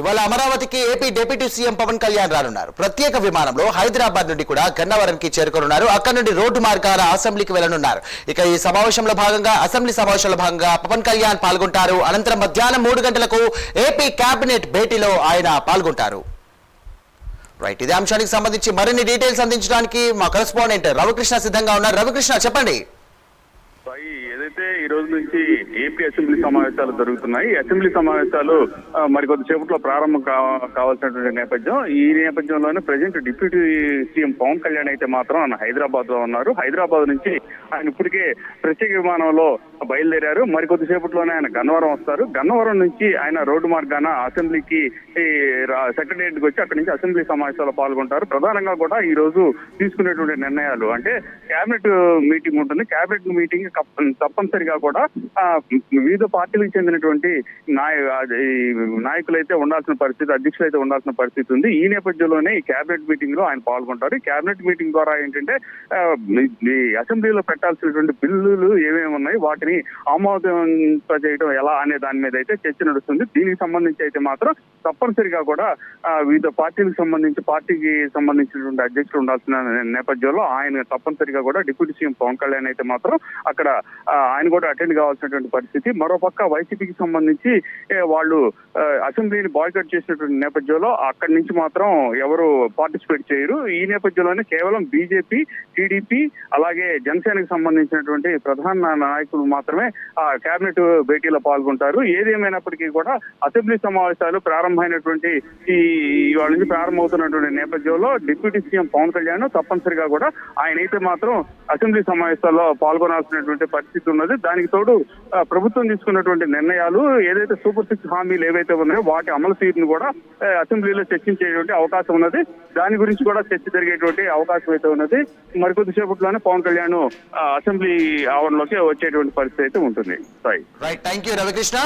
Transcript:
ఇవాళ అమరావతికి AP deputy CM Pawan Kalyan రానున్నారు. ప్రత్యేక విమానంలో హైదరాబాద్ నుండి కూడా గన్నవరంకి చేరుకోనున్నారు. అక్కడ నుండి రోడ్డు మార్గాన అసెంబ్లీకి వెళ్ళనున్నారు ఇక ఈ సమావేశంలో భాగంగా అసెంబ్లీ సమావేశంలో భాగంగా పవన్ కళ్యాణ్ పాల్గొంటారు. అనంతరం మధ్యాహ్నం మూడు గంటలకు ఏపీ కేబినెట్ భేటీలో ఆయన పాల్గొంటారు. రైట్ ఇదే అంశానికి సంబంధించి మరిన్ని డీటెయిల్స్ అందించడానికి మా కరెస్పాండెంట్ రవికృష్ణ సిద్ధంగా ఉన్నారు. రవికృష్ణ చెప్పండి. అయితే ఈ రోజు నుంచి ఏపీ అసెంబ్లీ సమావేశాలు జరుగుతున్నాయి. అసెంబ్లీ సమావేశాలు మరి కొద్దిసేపట్లో ప్రారంభం కావాల్సినటువంటి నేపథ్యం. ఈ నేపథ్యంలోనే present deputy CM Pawan Kalyan అయితే మాత్రం ఆయన హైదరాబాద్లో ఉన్నారు. హైదరాబాద్ నుంచి ఆయన ఇప్పటికే ప్రత్యేక విమానంలో బయలుదేరారు. మరి కొద్దిసేపట్లోనే ఆయన గన్నవరం వస్తారు. గన్నవరం నుంచి ఆయన రోడ్డు మార్గాన అసెంబ్లీకి సెక్రటరియట్కి వచ్చి అక్కడి నుంచి అసెంబ్లీ సమావేశాల్లో పాల్గొంటారు. ప్రధానంగా కూడా ఈ రోజు తీసుకునేటువంటి నిర్ణయాలు అంటే కేబినెట్ మీటింగ్ ఉంటుంది. కేబినెట్ మీటింగ్ తప్ప తప్పనిసరిగా కూడా వివిధ పార్టీలకు చెందినటువంటి నాయ అది, నాయకులైతే ఉండాల్సిన పరిస్థితి అధ్యక్షులు అయితే ఉండాల్సిన పరిస్థితి ఉంది. ఈ నేపథ్యంలోనే ఈ కేబినెట్ మీటింగ్లో ఆయన పాల్గొంటారు. ఈ కేబినెట్ మీటింగ్ ద్వారా ఏంటంటే అసెంబ్లీలో పెట్టాల్సినటువంటి బిల్లులు ఏమేమి ఉన్నాయి వాటిని ఆమోదింపజేయడం ఎలా అనే దాని మీద అయితే చర్చ నడుస్తుంది. దీనికి సంబంధించి అయితే మాత్రం తప్పనిసరిగా కూడా వివిధ పార్టీలకు సంబంధించి పార్టీకి సంబంధించినటువంటి అధ్యక్షులు ఉండాల్సిన నేపథ్యంలో ఆయన తప్పనిసరిగా కూడా డిప్యూటీ సీఎం పవన్ కళ్యాణ్ అయితే మాత్రం అక్కడ ఆయన కూడా అటెండ్ కావాల్సినటువంటి పరిస్థితి. మరోపక్క వైసీపీకి సంబంధించి వాళ్ళు అసెంబ్లీని బాయ్కట్ చేసినటువంటి నేపథ్యంలో అక్కడి నుంచి మాత్రం ఎవరు పార్టిసిపేట్ చేయరు. ఈ నేపథ్యంలోనే కేవలం బీజేపీ టీడీపీ అలాగే జనసేనకు సంబంధించినటువంటి ప్రధాన నాయకులు మాత్రమే ఆ కేబినెట్ భేటీలో పాల్గొంటారు. ఏదేమైనప్పటికీ కూడా అసెంబ్లీ సమావేశాలు ప్రారంభమైనటువంటి ఈ ఇవాళ నుంచి ప్రారంభమవుతున్నటువంటి నేపథ్యంలో డిప్యూటీ సీఎం పవన్ కళ్యాణ్ తప్పనిసరిగా కూడా ఆయన అయితే మాత్రం అసెంబ్లీ సమావేశాల్లో పాల్గొనాల్సినటువంటి పరిస్థితి ఉన్నది. దానికి తోడు ప్రభుత్వం తీసుకున్నటువంటి నిర్ణయాలు ఏదైతే సూపర్ సిక్స్ హామీలు ఏవైతే ఉన్నాయో వాటి అమలు తీరును కూడా అసెంబ్లీలో చర్చించేటువంటి అవకాశం ఉన్నది. దాని గురించి కూడా చర్చ జరిగేటువంటి అవకాశం అయితే ఉన్నది. మరికొద్దిసేపట్లోనే పవన్ కళ్యాణ్ అసెంబ్లీ ఆవరణలోకి వచ్చేటువంటి పరిస్థితి అయితే ఉంటుంది. Sai right thank you Ravikrishna